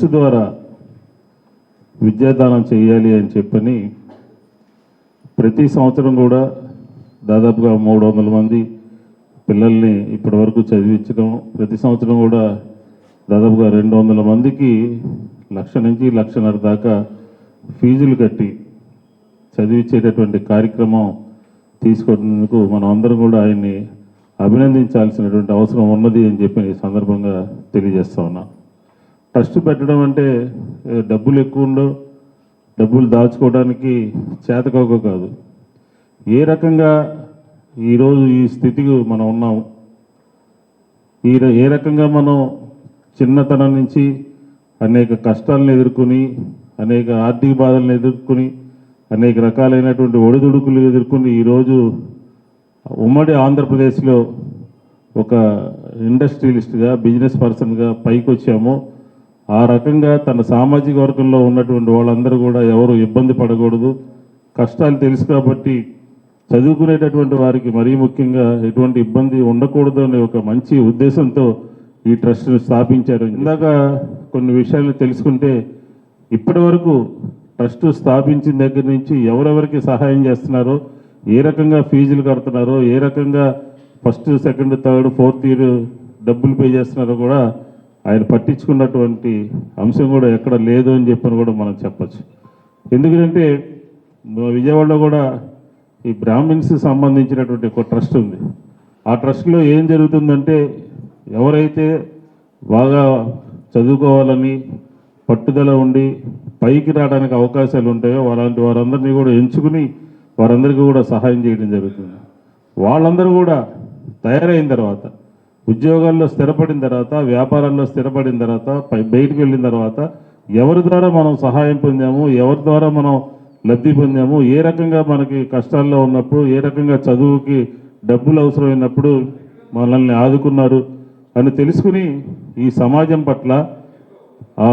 Trust ద్వారా విద్యాదానం చేయాలి అని చెప్పని ప్రతి సంవత్సరం కూడా దాదాపుగా మూడు వందల మంది పిల్లల్ని ఇప్పటి వరకు చదివించడం ప్రతి సంవత్సరం కూడా దాదాపుగా రెండు వందల మందికి లక్ష నుంచి లక్షన్నర దాకా ఫీజులు కట్టి చదివించేటటువంటి కార్యక్రమం తీసుకున్నందుకు మనం అందరం కూడా ఆయన్ని అభినందించాల్సినటువంటి అవసరం ఉన్నది అని చెప్పి సందర్భంగా తెలియజేస్తా ఉన్నాను ట్రస్ట్ పెట్టడం అంటే డబ్బులు ఎక్కువ ఉండో డబ్బులు దాచుకోవడానికి చేతకోక కాదు. ఏ రకంగా ఈరోజు ఈ స్థితికి మనం ఉన్నాము ఈ ఏ రకంగా మనం చిన్నతనం నుంచి అనేక కష్టాలను ఎదుర్కొని అనేక ఆర్థిక బాధలను ఎదుర్కొని అనేక రకాలైనటువంటి ఒడిదుడుకులు ఎదుర్కొని ఈరోజు ఉమ్మడి ఆంధ్రప్రదేశ్లో ఒక ఇండస్ట్రియలిస్ట్గా బిజినెస్ పర్సన్గా పైకి వచ్చామో ఆ రకంగా తన సామాజిక వర్గంలో ఉన్నటువంటి వాళ్ళందరూ కూడా ఎవరు ఇబ్బంది పడకూడదు. కష్టాలు తెలుసు కాబట్టి చదువుకునేటటువంటి వారికి మరీ ముఖ్యంగా ఎటువంటి ఇబ్బంది ఉండకూడదు అనే ఒక మంచి ఉద్దేశంతో ఈ ట్రస్ట్ను స్థాపించారు. ఇందాక కొన్ని విషయాలు తెలుసుకుంటే ఇప్పటి వరకు ట్రస్ట్ స్థాపించిన దగ్గర నుంచి ఎవరెవరికి సహాయం చేస్తున్నారో ఏ రకంగా ఫీజులు కడుతున్నారో ఏ రకంగా first second third fourth year డబ్బులు పే చేస్తున్నారో కూడా ఆయన పట్టించుకున్నటువంటి అంశం కూడా ఎక్కడ లేదు అని చెప్పని కూడా మనం చెప్పచ్చు. ఎందుకంటే మా విజయవాడలో కూడా ఈ బ్రాహ్మిన్స్కి సంబంధించినటువంటి ఒక ట్రస్ట్ ఉంది. ఆ ట్రస్ట్లో ఏం జరుగుతుందంటే ఎవరైతే బాగా చదువుకోవాలని పట్టుదల ఉండి పైకి రావడానికి అవకాశాలు ఉంటాయో అలాంటి వారందరినీ కూడా ఎంచుకుని వారందరికీ కూడా సహాయం చేయడం జరుగుతుంది. వాళ్ళందరూ కూడా తయారైన తర్వాత ఉద్యోగాల్లో స్థిరపడిన తర్వాత వ్యాపారాల్లో స్థిరపడిన తర్వాత బయటకు బయటికి వెళ్ళిన తర్వాత ఎవరి ద్వారా మనం సహాయం పొందాము ఎవరి ద్వారా మనం లబ్ధి పొందాము ఏ రకంగా మనకి కష్టాల్లో ఉన్నప్పుడు ఏ రకంగా చదువుకి డబ్బులు అవసరమైనప్పుడు మనల్ని ఆదుకున్నారు అని తెలుసుకుని ఈ సమాజం పట్ల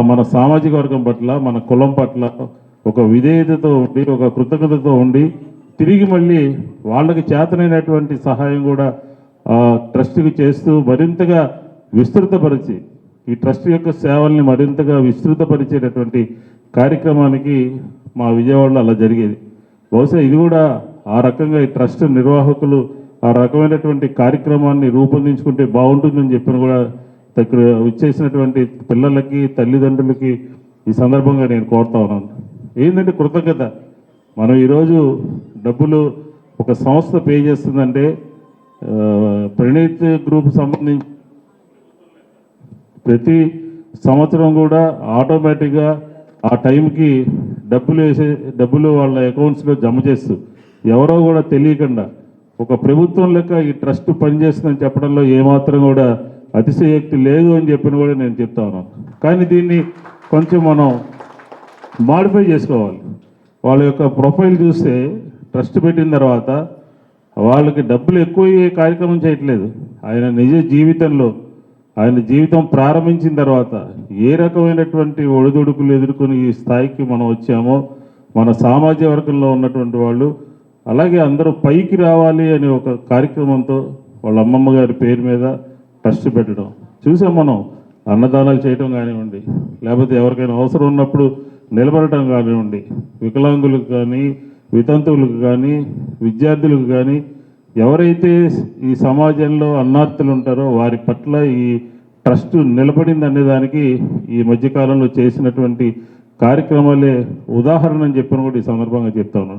మన సామాజిక వర్గం పట్ల మన కులం పట్ల ఒక విధేయతతో ఉండి ఒక కృతజ్ఞతతో ఉండి తిరిగి మళ్ళీ వాళ్ళకి చేతనైనటువంటి సహాయం కూడా ట్రస్ట్కి చేస్తూ మరింతగా విస్తృతపరిచి ఈ ట్రస్ట్ యొక్క సేవల్ని మరింతగా విస్తృతపరిచేటటువంటి కార్యక్రమానికి మా విజయవాడలో అలా జరిగేది. బహుశా ఇది కూడా ఆ రకంగా ఈ ట్రస్ట్ నిర్వాహకులు ఆ రకమైనటువంటి కార్యక్రమాన్ని రూపొందించుకుంటే బాగుంటుందని చెప్పిన కూడా ఇక్కడ వచ్చేసినటువంటి పిల్లలకి తల్లిదండ్రులకి ఈ సందర్భంగా నేను కోరుతా ఉన్నాను. ఏంటంటే కృతజ్ఞత. మనం ఈరోజు డబ్బులు ఒక సంస్థ పే చేస్తుందంటే ప్రణీత్ గ్రూప్ సంబంధించి ప్రతి సంవత్సరం కూడా ఆటోమేటిక్గా ఆ టైంకి డబ్బులు వేసే డబ్బులు వాళ్ళ అకౌంట్స్లో జమ చేస్తూ ఎవరో కూడా తెలియకుండా ఒక ప్రభుత్వం లెక్క ఈ ట్రస్ట్ పనిచేస్తుందని చెప్పడంలో ఏమాత్రం కూడా అతిశయోక్తి లేదు అని చెప్పిన కూడా నేను చెప్తా ఉన్నాను. కానీ దీన్ని కొంచెం మనం మాడిఫై చేసుకోవాలి. వాళ్ళ యొక్క ప్రొఫైల్ చూస్తే ట్రస్ట్ పెట్టిన తర్వాత వాళ్ళకి డబ్బులు ఎక్కువ అయ్యే కార్యక్రమం చేయట్లేదు. ఆయన నిజ జీవితంలో ఆయన జీవితం ప్రారంభించిన తర్వాత ఏ రకమైనటువంటి ఒడిదుడుకులు ఎదుర్కొని ఈ స్థాయికి మనం వచ్చామో మన సామాజిక వర్గంలో ఉన్నటువంటి వాళ్ళు అలాగే అందరూ పైకి రావాలి అనే ఒక కార్యక్రమంతో వాళ్ళ అమ్మమ్మ గారి పేరు మీద ట్రస్ట్ పెట్టడం. చూసాం మనం అన్నదానాలు చేయడం కానివ్వండి లేకపోతే ఎవరికైనా అవసరం ఉన్నప్పుడు నిలబడటం కానివ్వండి వికలాంగులకు కానీ వితంతువులకు కానీ విద్యార్థులకు కానీ ఎవరైతే ఈ సమాజంలో అన్నార్థులు ఉంటారో వారి పట్ల ఈ ట్రస్ట్ నిలబడింది అనే దానికి ఈ మధ్యకాలంలో చేసినటువంటి కార్యక్రమాలే ఉదాహరణ అని చెప్పిన కూడా ఈ సందర్భంగా చెప్తాను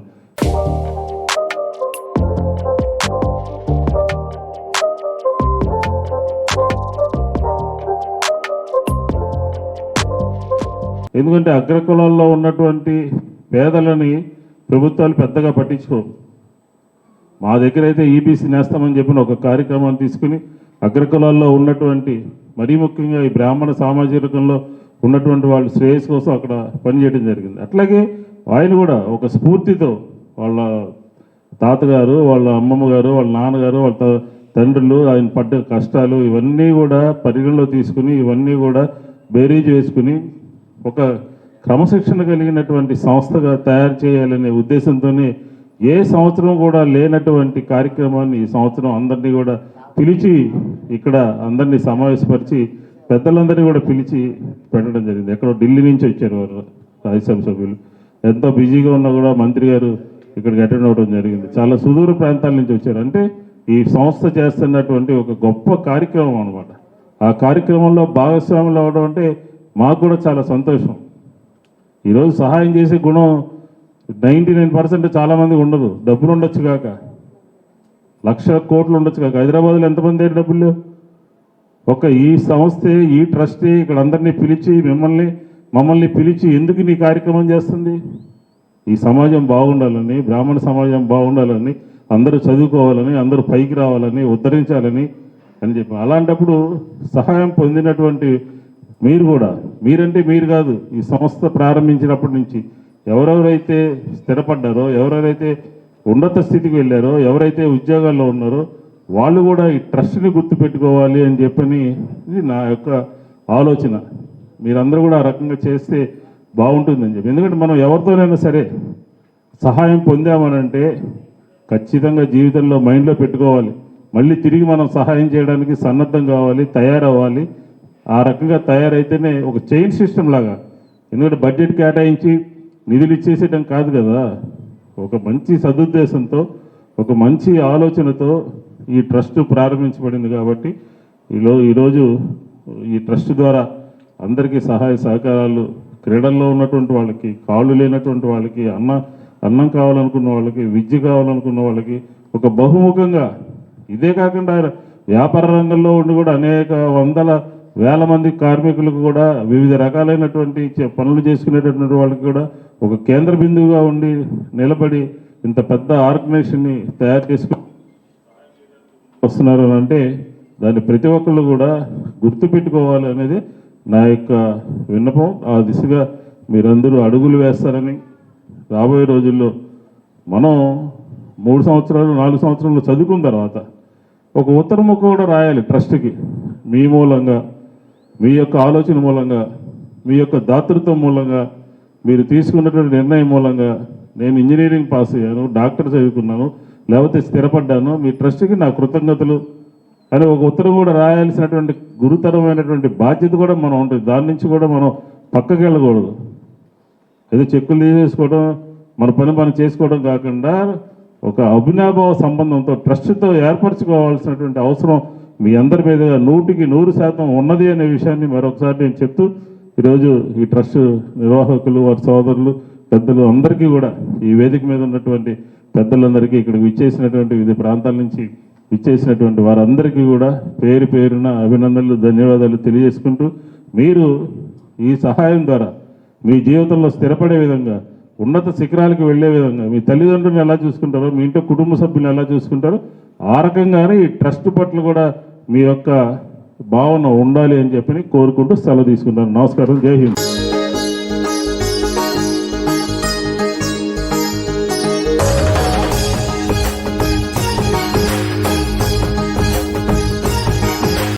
ఎందుకంటే అగ్రకులాల్లో ఉన్నటువంటి పేదలని ప్రభుత్వాలు పెద్దగా పట్టించుకోవు. మా దగ్గర అయితే ఈబీసీ నేస్తామని చెప్పిన ఒక కార్యక్రమాన్ని తీసుకుని అగ్రకులాల్లో ఉన్నటువంటి మరీ ముఖ్యంగా ఈ బ్రాహ్మణ సామాజికంలో ఉన్నటువంటి వాళ్ళ శ్రేయస్ కోసం అక్కడ పనిచేయడం జరిగింది. అట్లాగే ఆయన కూడా ఒక స్ఫూర్తితో వాళ్ళ తాతగారు వాళ్ళ అమ్మమ్మ గారు వాళ్ళ నాన్నగారు వాళ్ళ త- తండ్రులు ఆయన పడ్డ కష్టాలు ఇవన్నీ కూడా పరిగణలో తీసుకుని ఇవన్నీ కూడా బేరీజ్ వేసుకుని ఒక క్రమశిక్షణ కలిగినటువంటి సంస్థగా తయారు చేయాలనే ఉద్దేశంతోనే ఏ సంవత్సరం కూడా లేనటువంటి కార్యక్రమాన్ని ఈ సంవత్సరం అందరినీ కూడా పిలిచి ఇక్కడ అందరినీ సమావేశపరిచి పెద్దలందరినీ కూడా పిలిచి పెట్టడం జరిగింది. ఎక్కడో ఢిల్లీ నుంచి వచ్చారు వారు రాజ్యసభ సభ్యులు. ఎంతో బిజీగా ఉన్నా కూడా మంత్రి గారు ఇక్కడికి అటెండ్ అవ్వడం జరిగింది. చాలా సుదూర ప్రాంతాల నుంచి వచ్చారు. అంటే ఈ సంస్థ చేస్తున్నటువంటి ఒక గొప్ప కార్యక్రమం అనమాట ఆ కార్యక్రమంలో భాగస్వాములు అవ్వడం అంటే మాకు కూడా చాలా సంతోషం. ఈరోజు సహాయం చేసే గుణం నైంటీ నైన్ పర్సెంట్ చాలామంది ఉండదు. డబ్బులు ఉండొచ్చు కాక. లక్ష కోట్లు ఉండొచ్చు కాక. హైదరాబాద్లో ఎంతమంది లేరు డబ్బులు? లేవు? ఒక ఈ సంస్థే ఈ ట్రస్టే ఇక్కడ అందరినీ పిలిచి మిమ్మల్ని మమ్మల్ని పిలిచి ఎందుకు నీ కార్యక్రమం చేస్తుంది? ఈ సమాజం బాగుండాలని బ్రాహ్మణ సమాజం బాగుండాలని అందరూ చదువుకోవాలని అందరూ పైకి రావాలని ఉద్ధరించాలని అని చెప్పి. అలాంటప్పుడు సహాయం పొందినటువంటి మీరు కూడా మీరంటే మీరు కాదు ఈ సంస్థ ప్రారంభించినప్పటి నుంచి ఎవరెవరైతే స్థిరపడ్డారో ఎవరెవరైతే ఉన్నత స్థితికి వెళ్ళారో ఎవరైతే ఉద్యోగాల్లో ఉన్నారో వాళ్ళు కూడా ఈ ట్రస్ట్ని గుర్తుపెట్టుకోవాలి అని చెప్పని ఇది నా యొక్క ఆలోచన. మీరందరూ కూడా ఆ రకంగా చేస్తే బాగుంటుందని చెప్పి. ఎందుకంటే మనం ఎవరితోనైనా సరే సహాయం పొందామనంటే ఖచ్చితంగా జీవితంలో మైండ్లో పెట్టుకోవాలి. మళ్ళీ తిరిగి మనం సహాయం చేయడానికి సన్నద్ధం కావాలి తయారవ్వాలి. ఆ రకంగా తయారైతేనే ఒక చైన్ సిస్టమ్ లాగా. ఎందుకంటే బడ్జెట్ కేటాయించి నిధులు ఇచ్చేసేయడం కాదు కదా. ఒక మంచి సదుద్దేశంతో ఒక మంచి ఆలోచనతో ఈ ట్రస్ట్ ప్రారంభించబడింది కాబట్టి ఈలో ఈరోజు ఈ ట్రస్ట్ ద్వారా అందరికీ సహాయ సహకారాలు క్రీడల్లో ఉన్నటువంటి వాళ్ళకి కాళ్ళు లేనటువంటి వాళ్ళకి అన్న అన్నం కావాలనుకున్న వాళ్ళకి విద్య కావాలనుకున్న వాళ్ళకి ఒక బహుముఖంగా ఇదే కాకుండా వ్యాపార రంగంలో ఉండి కూడా అనేక వందల వేల మంది కార్మికులకు కూడా వివిధ రకాలైనటువంటి చే- పనులు చేసుకునేటటువంటి వాళ్ళకి కూడా ఒక కేంద్ర బిందువుగా ఉండి నిలబడి ఇంత పెద్ద ఆర్గనైజేషన్ని తయారు చేసుకుని వస్తున్నారు అని అంటే దాన్ని ప్రతి ఒక్కళ్ళు కూడా గుర్తుపెట్టుకోవాలి అనేది నా యొక్క విన్నపం. ఆ దిశగా మీరందరూ అడుగులు వేస్తారని రాబోయే రోజుల్లో మనం మూడు సంవత్సరాలు నాలుగు సంవత్సరాలు చదువుకున్న తర్వాత ఒక ఉత్తరము కూడా రాయాలి ట్రస్ట్కి. మీ మూలంగా మీ యొక్క ఆలోచన మూలంగా మీ యొక్క దాతృత్వం మూలంగా మీరు తీసుకున్నటువంటి నిర్ణయం మూలంగా నేను ఇంజనీరింగ్ పాస్ అయ్యాను డాక్టర్ చదువుకున్నాను లేకపోతే స్థిరపడ్డాను మీ ట్రస్ట్కి నా కృతజ్ఞతలు అని ఒక ఉత్తరం కూడా రాయాల్సినటువంటి గురుతరమైనటువంటి బాధ్యత కూడా మనం ఉంటుంది. దాని నుంచి కూడా మనం పక్కకి వెళ్ళకూడదు. ఏదో చెక్కులు తీసేసుకోవడం మన పని మనం చేసుకోవడం కాకుండా ఒక అభినాభావ సంబంధంతో ట్రస్ట్తో ఏర్పరచుకోవాల్సినటువంటి అవసరం మీ అందరి మీద నూటికి నూరు శాతం ఉన్నది అనే విషయాన్ని మరొకసారి నేను చెప్తూ ఈరోజు ఈ ట్రస్ట్ నిర్వాహకులు వారి సోదరులు పెద్దలు అందరికీ కూడా ఈ వేదిక మీద ఉన్నటువంటి పెద్దలందరికీ ఇక్కడికి విచ్చేసినటువంటి వివిధ ప్రాంతాల నుంచి విచ్చేసినటువంటి వారందరికీ కూడా పేరు పేరున అభినందనలు ధన్యవాదాలు తెలియజేసుకుంటూ మీరు ఈ సహాయం ద్వారా మీ జీవితంలో స్థిరపడే విధంగా ఉన్నత శిఖరాలకు వెళ్ళే విధంగా మీ తల్లిదండ్రులను ఎలా చూసుకుంటారో మీ ఇంట్లో కుటుంబ సభ్యులను ఎలా చూసుకుంటారో ఆ రకంగానే ఈ ట్రస్ట్ పట్ల కూడా మీ యొక్క భావన ఉండాలి అని చెప్పి కోరుకుంటూ సెలవు తీసుకుంటాను. నమస్కారం. జై హింద్.